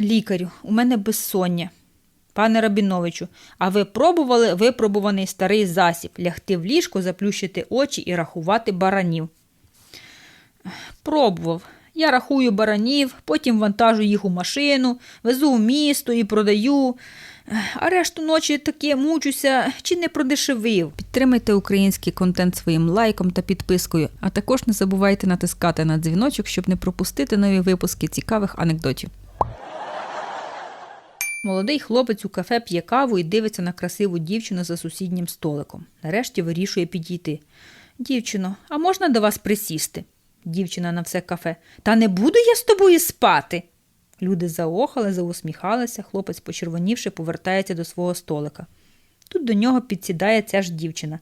Лікарю, у мене безсоння. Пане Рабіновичу, а ви пробували випробуваний старий засіб лягти в ліжко, заплющити очі і рахувати баранів? Пробував. Я рахую баранів, потім вантажу їх у машину, везу в місто і продаю. А решту ночі таки мучуся чи не продешевив. Підтримайте український контент своїм лайком та підпискою, а також не забувайте натискати на дзвіночок, щоб не пропустити нові випуски цікавих анекдотів. Молодий хлопець у кафе п'є каву і дивиться на красиву дівчину за сусіднім столиком. Нарешті вирішує підійти. Дівчино, а можна до вас присісти? Дівчина на все кафе. Та не буду я з тобою спати. Люди заохали, заусміхалися, хлопець, почервонівши, повертається до свого столика. Тут до нього підсідає ця ж дівчина.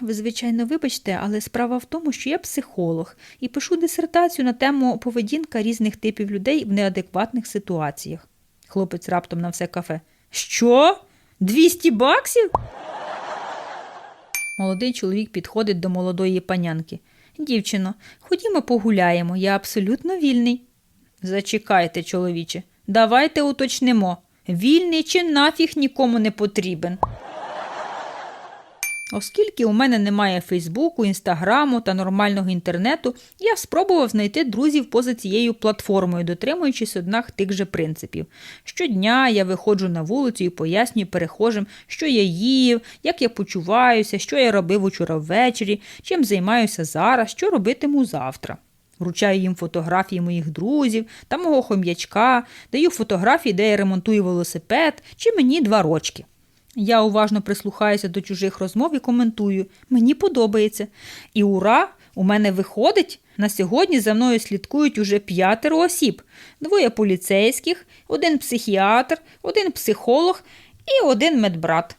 Ви, звичайно, вибачте, але справа в тому, що я психолог і пишу дисертацію на тему поведінка різних типів людей в неадекватних ситуаціях. Хлопець раптом на все кафе. Що? 200 баксів? Молодий чоловік підходить до молодої панянки. Дівчино, ходімо погуляємо, я абсолютно вільний. Зачекайте, чоловіче, давайте уточнимо. Вільний чи нафіг нікому не потрібен. Оскільки у мене немає Фейсбуку, інстаграму та нормального інтернету, я спробував знайти друзів поза цією платформою, дотримуючись однак тих же принципів. Щодня я виходжу на вулицю і пояснюю перехожим, що я їв, як я почуваюся, що я робив учора ввечері, чим займаюся зараз, що робитиму завтра. Вручаю їм фотографії моїх друзів та мого хом'ячка, даю фотографії, де я ремонтую велосипед, чи мені два рочки. Я уважно прислухаюся до чужих розмов і коментую. Мені подобається. І ура! У мене виходить. На сьогодні за мною слідкують уже п'ятеро осіб: двоє поліцейських, один психіатр, один психолог і один медбрат.